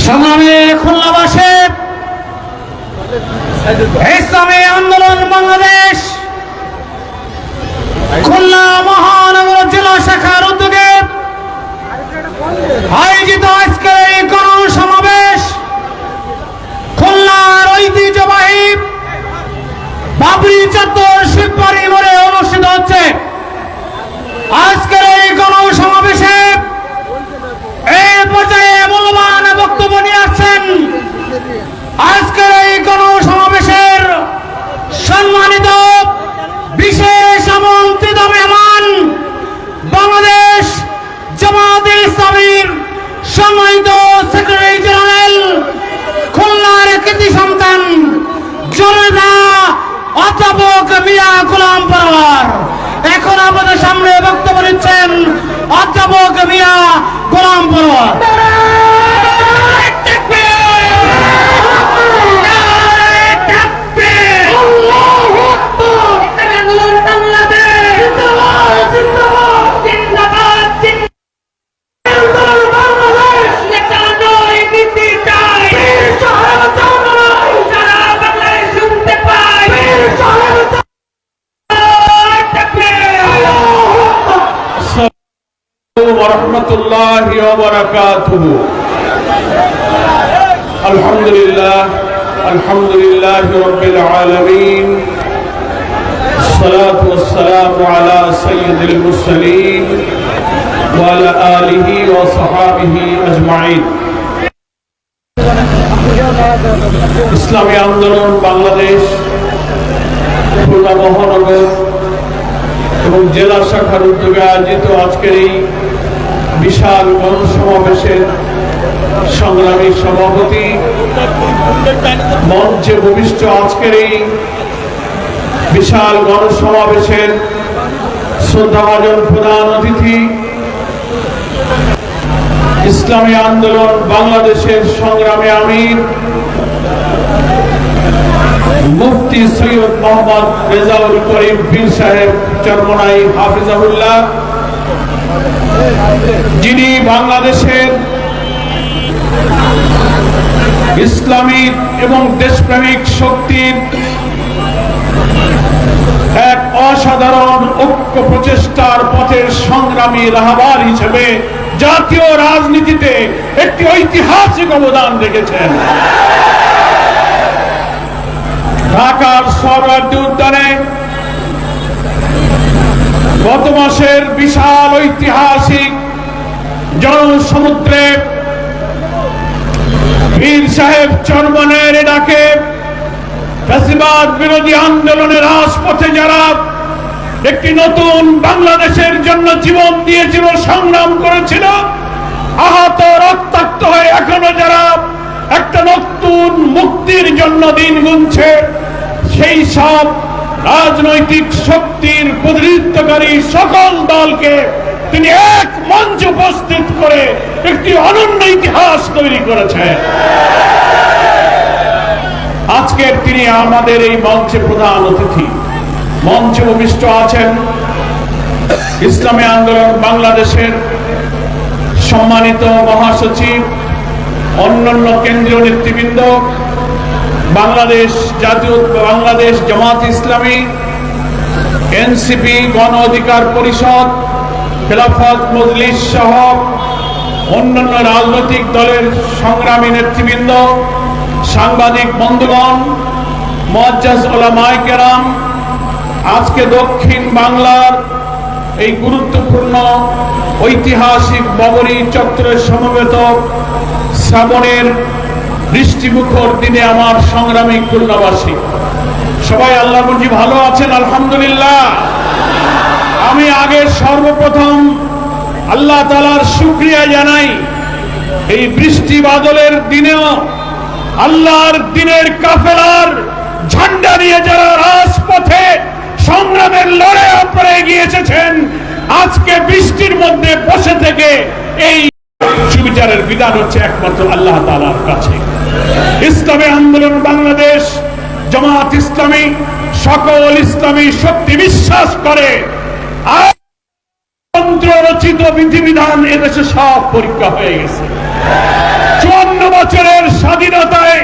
সংগ্রামে খুলনাবাসে ইসলামী আন্দোলন বাংলাদেশ। খুলনা মহানগর জেলা শাখার উদ্যোগে আয়োজিত আজকের এই সমাবেশ খুলনার ঐতিহ্যবাহী বাবরি চত্বর শিববাড়ি মোড়ে অনুষ্ঠিত হচ্ছে আজকের এই গণ সমাবেশে এই পর্যায়ে মূল্যবান বক্তব্য নিয়ে আসছেন আজকের এই গণ সমাবেশের সম্মানিত বিশেষ আমন্ত্রিত মেহমান বাংলাদেশ জামাত ইসলামীর সম্মানিত সেক্রেটারি জেনারেল খুলনার কৃতি সন্তান জনতা অধ্যাপক মিয়া গোলাম পরওয়ার এখন আমাদের সামনে বক্তব্য দিচ্ছেন অধ্যাপক মিয়া গোলাম পরওয়ার ورحمة الله وبركاته الحمد لله الحمد لله رب العالمين الصلاة والسلام على سيد المرسلين وعلى آله وصحابه أجمعين ইসলামী আন্দোলন বাংলাদেশ খুলনা মহানগর এবং জেলা শাখার উদ্যোগে আয়োজিত আজকের এই বিশাল গণসমাবেশের সংগ্রামী সভাপতি, মঞ্চে ভূমিষ্ঠ আজকের এই বিশাল গণসমাবেশের শ্রদ্ধাভাজন প্রধান অতিথি, ইসলামী আন্দোলন বাংলাদেশের সংগ্রামে আমির, মুফতি সৈয়দ মোহাম্মদ রেজাউল করিম পীর সাহেব, চরমনাই হাফিজাহুল্লাহ। যিনি বাংলাদেশের ইসলামী এবং দেশপ্রেমিক শক্তির এক অসাধারণ ঐক্য প্রচেষ্টার পথের সংগ্রামী রাহবার হিসেবে জাতীয় রাজনীতিতে একটি ঐতিহাসিক অবদান রেখেছেন। ঢাকার সরওয়ার্দী উদ্যানে গত মাসের বিশাল ঐতিহাসিক জনসমুদ্রে পীর সাহেব চরমনের ডাকে ফ্যাসিবাদ বিরোধী আন্দোলনের রাজপথে যারা একটি নতুন বাংলাদেশের জন্য জীবন দিয়েছিল, সংগ্রাম করেছিল, আহত, রক্তাক্ত হয়ে এখনও যারা একটা নতুন মুক্তির জন্য দিন গুনছে, সেই সব রাজনৈতিক শক্তির প্রতিনিধিত্বকারী সকল দলকে তিনি এক মঞ্চ উপস্থিত করে একটি অনন্য ইতিহাস তৈরি করেছেন। আজকের তিনি আমাদের এই মঞ্চে প্রধান অতিথি। মঞ্চে ভূমিষ্ঠ আছেন ইসলামী আন্দোলন বাংলাদেশের সম্মানিত মহাসচিব, অন্যান্য কেন্দ্রীয় নেতৃবৃন্দ বাংলাদেশ জাতীয়, বাংলাদেশ জামাত ইসলামী, এনসিপি গণ অধিকার পরিষদ, খেলাফত মজলিস সহ অন্যান্য রাজনৈতিক দলের সংগ্রামী নেতৃবৃন্দ, সাংবাদিক বন্ধুগণ মজ্জাজ ওলামায় কেরাম, আজকে দক্ষিণ বাংলার এই গুরুত্বপূর্ণ ঐতিহাসিক ববরী চত্বরের সমবেত শ্রাবণের বৃষ্টিমুখর দিনে আমার সংগ্রামী খুলনাবাসী। সবাই আল্লাহ বুঝি ভালো আছেন, আলহামদুলিল্লাহ। আমি আগে সর্বপ্রথম আল্লাহ তালার শুক্রিয়া জানাই। এই বৃষ্টি বাদলের দিনেও আল্লাহর দিনের কাফেলার ঝান্ডা নিয়ে যারা রাজপথে সংগ্রামের লড়াই করে এগিয়ে এসেছেন, আজকে বৃষ্টির মধ্যে বসে থেকে এই সুবিচারের বিধান হচ্ছে একমাত্র আল্লাহ তালার কাছে। ইসলামী আন্দোলন বাংলাদেশ, জামাত ইসলামী, সকল ইসলামী শক্তি বিশ্বাস করে। রচিত বিধিবিধান এদেশে সব পরীক্ষা হয়ে গেছে। চুয়ান্ন বছরের স্বাধীনতায়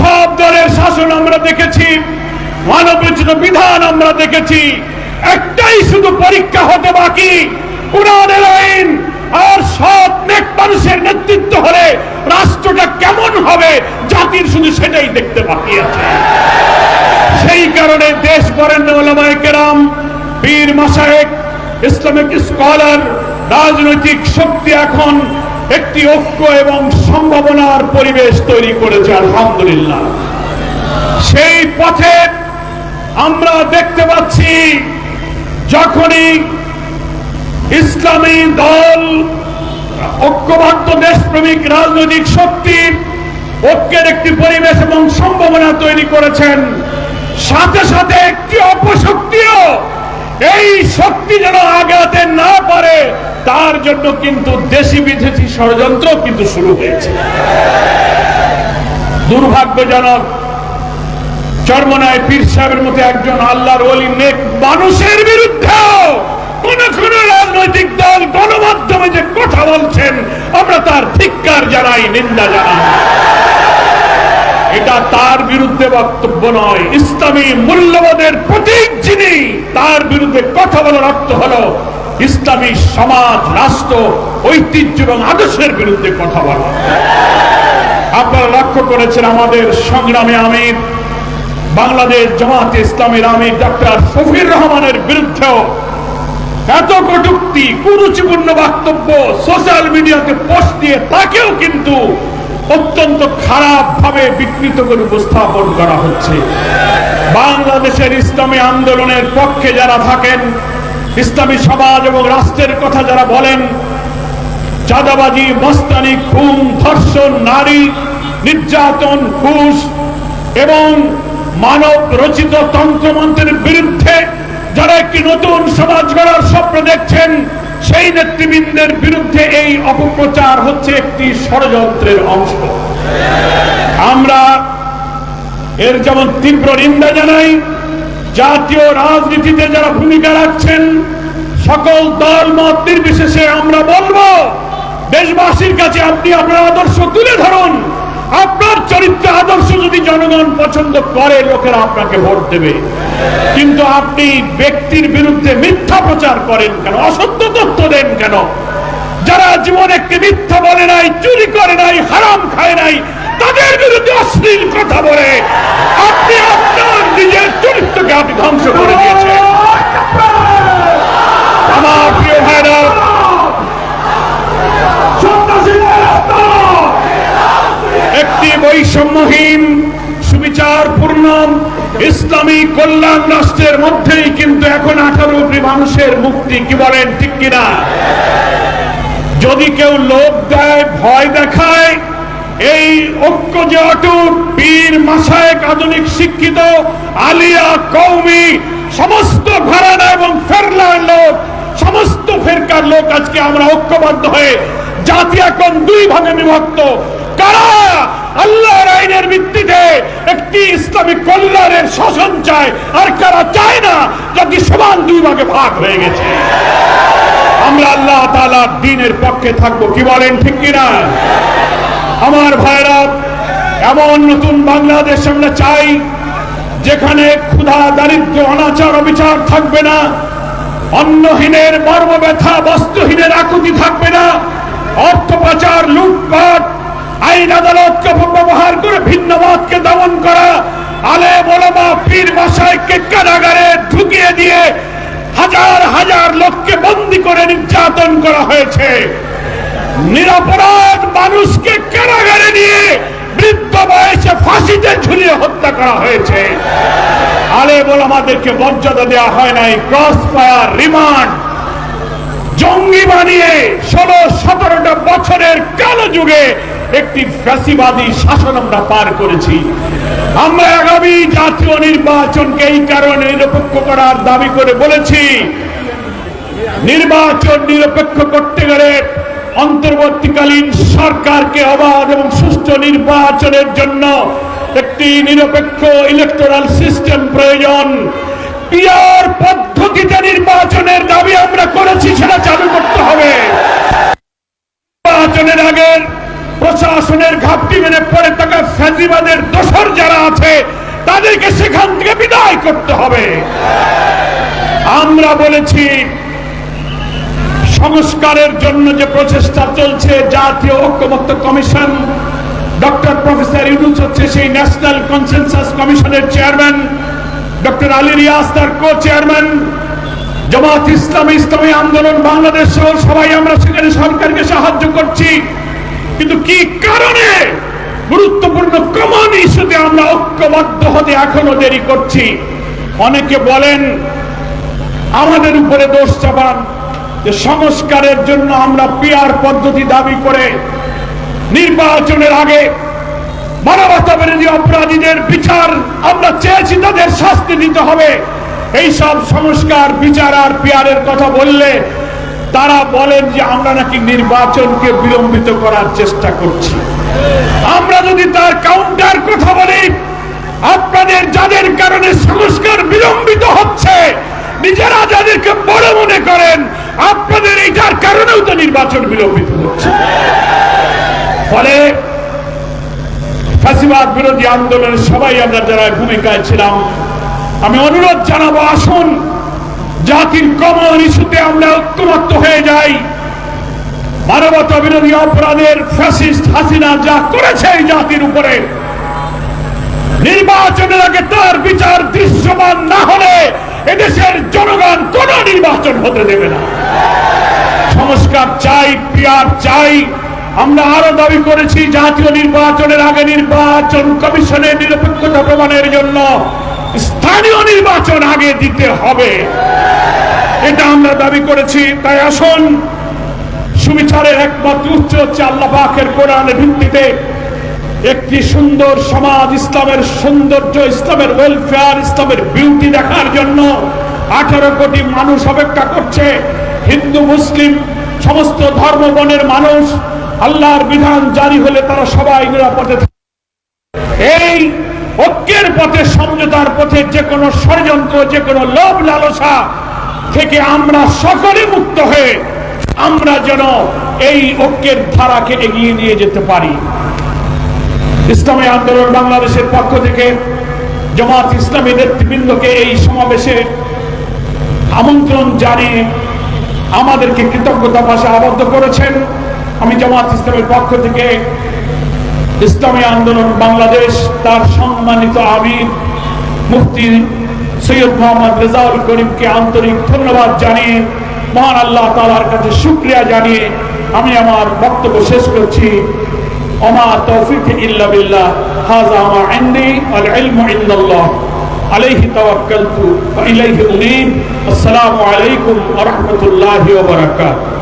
সব দলের শাসন আমরা দেখেছি মানবচিত বিধান আমরা দেখেছি। একটাই শুধু পরীক্ষা হতে বাকি, কোরআনের আইন আর সৎ নেক মানুষের নেতৃত্ব হলে রাষ্ট্রটা কেমন হবে, জাতির শুধু সেটাই দেখতে বাকি আছে। সেই কারণে দেশ বরেণ্য ওলামায়ে কেরাম পীর মাসায়েক ইসলামিক স্কলার, রাজনৈতিক শক্তি এখন একটি ঐক্য এবং সম্ভাবনার পরিবেশ তৈরি করেছে, আলহামদুলিল্লাহ। সেই পথে আমরা দেখতে পাচ্ছি, যখনই ইসলামী দল, ঐক্যবদ্ধ দেশপ্রেমিক রাজনৈতিক শক্তি, ঐক্যের একটি পরিবেশ এবং সম্ভাবনা তৈরি করেছেন। সাথে সাথে একটি অপশক্তিও এই শক্তি যেন আগাতে না পারে, তার জন্য কিন্তু দেশি বিদেশি ষড়যন্ত্র কিন্তু শুরু হয়েছে। দুর্ভাগ্যজনক, চর্মনায় পীর সাহেবের মতো একজন আল্লাহর ওলি নেক মানুষের বিরুদ্ধেও কোন কোন রাজনৈতিক দল গণমাধ্যমে যে কথা বলছেন, আমরা তার জানাই, নিন্দা জানাই। এটা তার বিরুদ্ধে বক্তব্য নয়। ইসলামী মূল্যবোধের প্রতীক যিনি, তার বিরুদ্ধে কথা বলার অর্থ হলো ইসলামী সমাজ, রাষ্ট্র, ঐতিহ্য এবং আদর্শের বিরুদ্ধে কথা বলা। আপনারা লক্ষ্য করেছেন আমাদের সংগ্রামে আমির, বাংলাদেশ জামাত ইসলামের আমির ডক্টর শফির রহমানের বিরুদ্ধেও এত কটুক্তি কুরুচিপূর্ণ বক্তব্য সোশ্যাল মিডিয়াতে পোস্ট দিয়ে তাকেও কিন্তু অত্যন্ত খারাপ ভাবে বিকৃত করে উপস্থাপন করা হচ্ছে। বাংলাদেশের ইসলামী আন্দোলনের পক্ষে যারা থাকেন, ইসলামী সমাজ এবং রাষ্ট্রের কথা যারা বলেন, চাঁদাবাজি, মস্তানি, খুন, ধর্ষণ, নারী, নির্যাতন, ঘুষ এবং মানব রচিত তন্ত্রমন্ত্রের বিরুদ্ধে যারা একটি নতুন সমাজ গড়ার স্বপ্ন দেখছেন, সেই নেতৃবৃন্দের বিরুদ্ধে এই অপপ্রচার হচ্ছে একটি ষড়যন্ত্রের অংশ। আমরা এর যেমন তীব্র নিন্দা জানাই, জাতীয় রাজনীতিতে যারা ভূমিকা রাখছেন, সকল দল, মত নির্বিশেষে আমরা বলব, দেশবাসীর কাছে আপনি আপনার আদর্শ তুলে ধরুন। আপনার চরিত্র আদর্শ যদি জনগণ পছন্দ করে, লোকেরা আপনাকে ভোট দেবে। কিন্তু আপনি ব্যক্তির বিরুদ্ধে মিথ্যা প্রচার করেন কেন? অসত্য তথ্য দেন কেন? যারা জীবনে মিথ্যা বলে নাই, চুরি করে নাই, হারাম খায় নাই, তাদের বিরুদ্ধে অশ্লীল কথা বলে। আপনি আপনার নিজের চরিত্রকে আপনি ধ্বংস করে দিয়েছেন। মধ্যেই কিন্তু এখন আঠারো কোটি মানুষের মুক্তি, কি বলেন, ঠিক কিনা? যদি কেউ লোভ দেয়, ভয় দেখায়, এই ঐক্য যে অটুট পীর মাসায়েক, আধুনিক, শিক্ষিত, আলিয়া কৌমি সমস্ত ঘরানা এবং ফেরলার লোক, সমস্ত ফেরকার লোক আজকে আমরা ঐক্যবদ্ধ হয়ে জাতি এখন দুই ভাগে বিভক্ত। কারা? আল্লাহর আইনের ভিত্তিতে একটি ইসলামিক কল্যাণের শাসন চায়। আর কারা চায় না জাতি সমান দুই ভাগে ভাগ হয়ে গেছে। আমরা আল্লাহ তাআলার দিনের পক্ষে থাকব, কি বলেন ঠিক কিনা? আমার ভাইরা, এমন নতুন বাংলাদেশ আমরা চাই, যেখানে ক্ষুধা দারিদ্র অনাচার, অবিচার থাকবে না, অন্নহীনের মর্ম ব্যথা বস্ত্রহীনের আকুতি থাকবে না, অর্থ পাচার, লুটপাট আইন আদালতকে ব্যবহার করে ভিন্ন মতকে দমন করা, আলে মোলামা পীর মাসাইকে কারাগারে ঢুকিয়ে দিয়ে হাজার হাজার লোককে বন্দি করে নির্যাতন করা হয়েছে। নিরাপরাধ মানুষকে কারাগারে নিয়ে বৃদ্ধ বয়সে ফাঁসিতে ঝুলিয়ে হত্যা করা হয়েছে। আলে বল আমাদেরকে মর্যাদা দেওয়া হয় নাই, ক্রস ফায়ার, রিমান্ড। জঙ্গি বানিয়ে ষোলো, সতেরোটা বছরের কালো যুগে একটি ফ্যাসিবাদী শাসন আমরা পার করেছি। আমরা আগামী জাতীয় নির্বাচনকে এই কারণে নিরপেক্ষ করার দাবি করে বলেছি, নির্বাচন নিরপেক্ষ করতে গেলে অন্তর্বর্তীকালীন সরকারকে অবাধ এবং সুষ্ঠু নির্বাচনের জন্য একটি নিরপেক্ষ ইলেকট্রাল সিস্টেম প্রয়োজন। পিয়ার পদ্ধতিতে নির্বাচনের দাবি আমরা করেছি, সেটা চালু করতে হবে। নির্বাচনের আগে প্রশাসনের ঘাপটি মেনে পড়ে থাকা ফ্যাজিবাদের দোসর যারা আছে, তাদেরকে সেখান থেকে বিদায় করতে হবে। আমরা বলেছি, সংস্কারের জন্য যে প্রচেষ্টা চলছে, জাতীয় ঐক্যমত্য কমিশন, ডক্টর প্রফেসর ইউনুস হচ্ছে সেই ন্যাশনাল কনসেনসাস কমিশনের চেয়ারম্যান, ডক্টর আলী রিয়াজ তার কো চেয়ারম্যান জামাত ইসলামী ইসলামী আন্দোলন, বাংলাদেশ সহ সবাই আমরা সেখানে সরকারকে সাহায্য করছি। কিন্তু কি কারণে গুরুত্বপূর্ণ কমন ইস্যুতে আমরা ঐক্যবদ্ধ হতে এখনও দেরি করছি? অনেকে বলেন, আমাদের উপরে দোষ চাপান, যে সংস্কারের জন্য আমরা পিয়ার পদ্ধতি দাবি করে নির্বাচনের আগে মানবতা বিরোধী অপরাধীদের বিচার আমরা চেয়েছি, তাদের শাস্তি দিতে হবে। এইসব সংস্কার, বিচার আর পিয়ারের কথা বললে তারা বলেন যে আমরা নাকি নির্বাচনকে বিলম্বিত করার চেষ্টা করছি। আমরা যদি তার কাউন্টার কথা বলি, আপনাদের যাদের কারণে সংস্কার বিলম্বিত হচ্ছে, নিজেরা যাদেরকে বড় মনে করেন, আপনাদের এইটার কারণেও তো নির্বাচন বিলম্বিত হচ্ছে। ফলে ফাঁসিবাদ বিরোধী আন্দোলনের সবাই আমরা যারা ভূমিকায় ছিলাম, আমি অনুরোধ জানাব, আসুন জাতির কমন ইস্যুতে আমরা ঐক্যমত্য হয়ে যাই। মানবতা বিরোধী অপরাধের ফ্যাসিস্ট হাসিনা যা করেছে এই জাতির উপরে, নির্বাচনের আগে তার বিচার দৃশ্যমান না হলে এদেশের জনগণ কোন নির্বাচন হতে দেবে না। সংস্কার চাই পিয়ার চাই। আমরা আরও দাবি করেছি জাতীয় নির্বাচনের আগে নির্বাচন কমিশনের নিরপেক্ষতা প্রমাণের জন্য। স্থানীয় নির্বাচন আগে দিতে হবে। এটা আমরা দাবি করেছি। তাই আসুন, সুবিচারের একমাত্র উচ্চ হচ্ছে আল্লাহ পাকের কোরআনের ভিত্তিতে একটি সুন্দর সমাজ, ইসলামের সৌন্দর্য, ইসলামের ওয়েলফেয়ার ইসলামের বিউটি দেখার জন্য আঠারো কোটি মানুষ অপেক্ষা করছে। হিন্দু, মুসলিম, সমস্ত ধর্মবনের মানুষ আল্লাহর বিধান জারি হলে তারা সবাই নিরাপদে থাকবে। এই ঐক্যের পথে সমঝোতার পথে যে কোনো ষড়যন্ত্র, যে কোনো লোভ লালসা থেকে আমরা সকলে মুক্ত হয়ে আমরা যেন এই ঐক্যের ধারাকে এগিয়ে নিয়ে যেতে পারি। ইসলামী আন্দোলন বাংলাদেশের পক্ষ থেকে জামাত ইসলামী নেতৃবৃন্দকে এই সমাবেশে আমন্ত্রণ জানিয়ে আমাদেরকে কৃতজ্ঞতা ভাষা আবদ্ধ করেছেন। আমি জামাত ইসলামের পক্ষ থেকে ইসলামী আন্দোলন বাংলাদেশ, তার সম্মানিত আমির মুফতি সৈয়দ মোহাম্মদ রেজাউল করিমকে আন্তরিক ধন্যবাদ জানিয়ে, মহান আল্লাহ তালার কাছে শুক্রিয়া জানিয়ে আমি আমার বক্তব্য শেষ করছি। ওমা তৌফিক ইল্লা বিল্লাহ, হাযা মা ইনদি, আল ইলমু ইনদাল্লাহ আলাইহি তাওয়াক্কালতু ওয়া ইলাইহি উনীব। আসসালামু আলাইকুম ওয়া রাহমাতুল্লাহি ওয়া বারাকাতুহু।